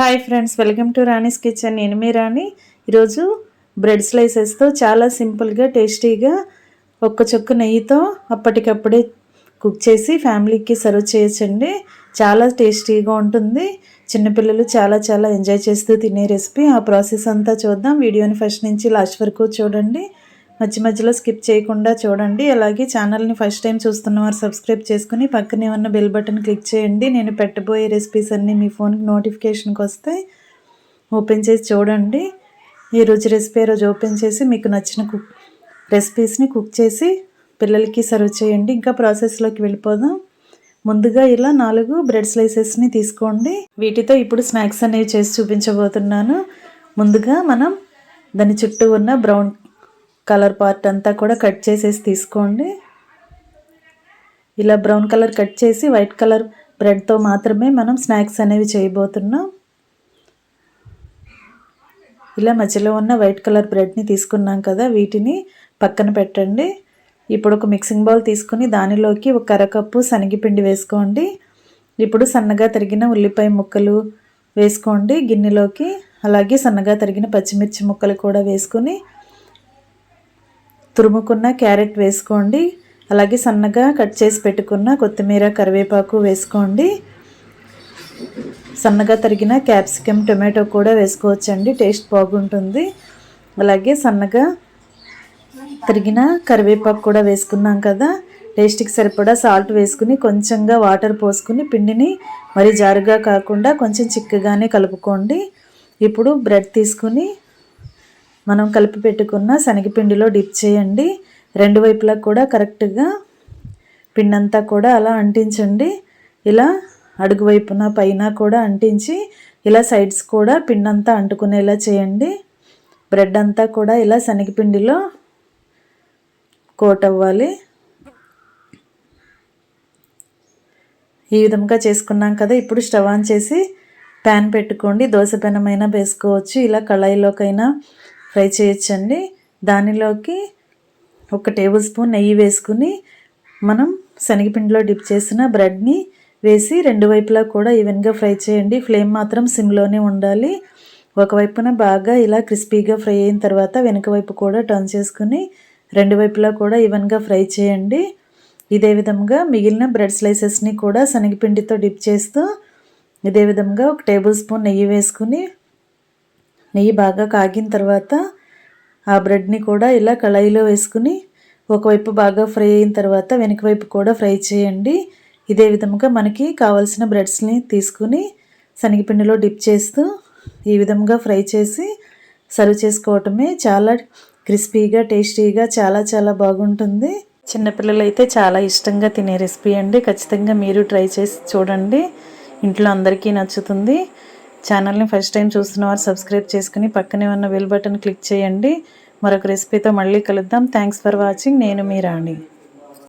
Hi friends welcome to Rani's kitchen. నేను మీ రాణి. ఈరోజు బ్రెడ్ స్లైసెస్తో చాలా సింపుల్గా టేస్టీగా ఒక్క చొక్క నెయ్యితో అప్పటికప్పుడే కుక్ చేసి ఫ్యామిలీకి సర్వ్ చేయొచ్చండి. చాలా టేస్టీగా ఉంటుంది. చిన్నపిల్లలు చాలా చాలా ఎంజాయ్ చేస్తూ తినే రెసిపీ. ఆ ప్రాసెస్ అంతా చూద్దాం. వీడియోని ఫస్ట్ నుంచి లాస్ట్ వరకు చూడండి. మధ్య మధ్యలో స్కిప్ చేయకుండా చూడండి. అలాగే ఛానల్ని ఫస్ట్ టైం చూస్తున్నవారు సబ్స్క్రైబ్ చేసుకుని పక్కనే ఉన్న బెల్ బటన్ క్లిక్ చేయండి. నేను పెట్టబోయే రెసిపీస్ అన్నీ మీ ఫోన్కి నోటిఫికేషన్కి వస్తాయి ఓపెన్ చేసి చూడండి. ఈరోజు రెసిపీ రోజు ఓపెన్ చేసి మీకు నచ్చిన కుక్ రెసిపీస్ని కుక్ చేసి పిల్లలకి సర్వ్ చేయండి. ఇంకా ప్రాసెస్లోకి వెళ్ళిపోదాం. ముందుగా ఇలా నాలుగు బ్రెడ్ స్లైసెస్ని తీసుకోండి. వీటితో ఇప్పుడు స్నాక్స్ అనేవి చేసి చూపించబోతున్నాను. ముందుగా మనం దాని చుట్టూ ఉన్న బ్రౌన్ కలర్ పార్ట్ అంతా కూడా కట్ చేసేసి తీసుకోండి. ఇలా బ్రౌన్ కలర్ కట్ చేసి వైట్ కలర్ బ్రెడ్తో మాత్రమే మనం స్నాక్స్ అనేవి చేయబోతున్నాం. ఇలా మధ్యలో ఉన్న వైట్ కలర్ బ్రెడ్ని తీసుకున్నాం కదా వీటిని పక్కన పెట్టండి. ఇప్పుడు ఒక మిక్సింగ్ బౌల్ తీసుకుని దానిలోకి ఒక అరకప్పు శనగపిండి వేసుకోండి. ఇప్పుడు సన్నగా తరిగిన ఉల్లిపాయ ముక్కలు వేసుకోండి గిన్నెలోకి. అలాగే సన్నగా తరిగిన పచ్చిమిర్చి ముక్కలు కూడా వేసుకొని తురుముకున్న క్యారెట్ వేసుకోండి. అలాగే సన్నగా కట్ చేసి పెట్టుకున్న కొత్తిమీర కరివేపాకు వేసుకోండి. సన్నగా తరిగిన క్యాప్సికమ్ టొమాటో కూడా వేసుకోవచ్చండి. టేస్ట్ బాగుంటుంది. అలాగే సన్నగా తరిగిన కరివేపాకు కూడా వేసుకున్నాం కదా. టేస్ట్కి సరిపడా సాల్ట్ వేసుకుని కొంచెంగా వాటర్ పోసుకుని పిండిని మరి జారుగా కాకుండా కొంచెం చిక్కగానే కలుపుకోండి. ఇప్పుడు బ్రెడ్ తీసుకుని మనం కలిపి పెట్టుకున్న శనగపిండిలో డిప్ చేయండి. రెండు వైపులా కూడా కరెక్ట్గా పిండి అంతా కూడా అలా అంటించండి. ఇలా అడుగు వైపున పైన కూడా అంటించి ఇలా సైడ్స్ కూడా పిండి అంతా అంటుకునేలా చేయండి. బ్రెడ్ అంతా కూడా ఇలా శనగపిండిలో కోట్ అవ్వాలి. ఈ విధంగా చేసుకున్నాం కదా ఇప్పుడు స్టవ్ ఆన్ చేసి ప్యాన్ పెట్టుకోండి. దోశ పెనమైనా వేసుకోవచ్చు. ఇలా కళాయిలోకైనా ఫ్రై చేయొచ్చండి. దానిలోకి ఒక టేబుల్ స్పూన్ నెయ్యి వేసుకుని మనం శనగపిండిలో డిప్ చేసిన బ్రెడ్ని వేసి రెండు వైపులా కూడా ఈవెన్గా ఫ్రై చేయండి. ఫ్లేమ్ మాత్రం సిమ్లోనే ఉండాలి. ఒకవైపున బాగా ఇలా క్రిస్పీగా ఫ్రై అయిన తర్వాత వెనుక వైపు కూడా టర్న్ చేసుకుని రెండు వైపులా కూడా ఈవెన్గా ఫ్రై చేయండి. ఇదే విధంగా మిగిలిన బ్రెడ్ స్లైసెస్ని కూడా శనగపిండితో డిప్ చేస్తూ ఇదే విధంగా ఒక టేబుల్ స్పూన్ నెయ్యి వేసుకుని నెయ్యి బాగా కాగిన తర్వాత ఆ బ్రెడ్ని కూడా ఇలా కళాయిలో వేసుకుని ఒకవైపు బాగా ఫ్రై అయిన తర్వాత వెనక వైపు కూడా ఫ్రై చేయండి. ఇదే విధంగా మనకి కావాల్సిన బ్రెడ్స్ని తీసుకుని శనగపిండిలో డిప్ చేస్తూ ఈ విధంగా ఫ్రై చేసి సర్వ్ చేసుకోవటమే చాలా క్రిస్పీగా టేస్టీగా చాలా చాలా బాగుంటుంది. చిన్నపిల్లలు అయితే చాలా ఇష్టంగా తినే రెసిపీ అండి. ఖచ్చితంగా మీరు ట్రై చేసి చూడండి. ఇంట్లో అందరికీ నచ్చుతుంది. ఛానల్ని ఫస్ట్ టైం చూస్తున్న వారు సబ్స్క్రైబ్ చేసుకుని పక్కనే ఉన్న బెల్ బటన్ క్లిక్ చేయండి. మరొక రెసిపీతో మళ్ళీ కలుద్దాం. Thanks for watching. నేను మీ రాణి.